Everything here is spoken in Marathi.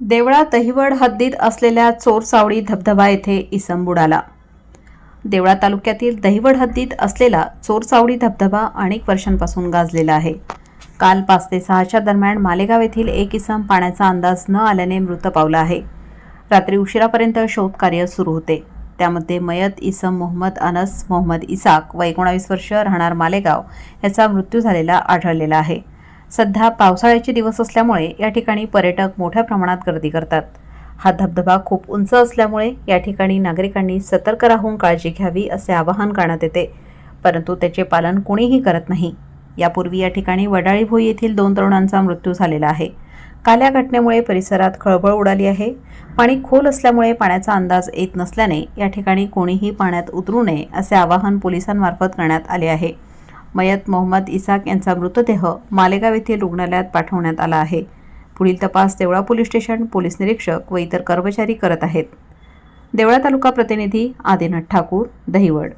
देवळा दहिवड हद्दीत असलेल्या चोरसावडी धबधबा येथे इसम बुडाला देवळा तालुक्यातील दहिवड हद्दीत असलेला चोरसावडी धबधबा अनेक वर्षांपासून गाजलेला आहे. काल पाच ते सहाच्या दरम्यान मालेगाव येथील एक इसम पाण्याचा अंदाज न आल्याने मृत पावला आहे. रात्री उशिरापर्यंत शोधकार्य सुरू होते. त्यामध्ये मयत इसम मोहम्मद अनस मोहम्मद इसाक व एकोणावीस वर्ष राहणार मालेगाव याचा मृत्यू झालेला आढळलेला आहे. सध्या पावसाळ्याचे दिवस असल्यामुळे या ठिकाणी पर्यटक मोठ्या प्रमाणात गर्दी करतात. हा धबधबा खूप उंच असल्यामुळे या ठिकाणी नागरिकांनी सतर्क राहून काळजी घ्यावी असे आवाहन करण्यात येते. परंतु त्याचे पालन कोणीही करत नाही. यापूर्वी या ठिकाणी वडाळी भोई येथील दोन तरुणांचा मृत्यू झालेला आहे. काल या घटनेमुळे परिसरात खळबळ उडाली आहे. पाणी खोल असल्यामुळे पाण्याचा अंदाज येत नसल्याने या ठिकाणी कोणीही पाण्यात उतरू नये असे आवाहन पोलिसांमार्फत करण्यात आले आहे. मयत मोहम्मद इसाक यांचा मृतदेह मालेगाव येथील रुग्णालयात पाठवण्यात आला आहे. पुढील तपास देवळा पोलीस स्टेशन पोलीस निरीक्षक व इतर कर्मचारी करत आहेत. देवळा तालुका प्रतिनिधी आदिनाथ ठाकूर दहिवड.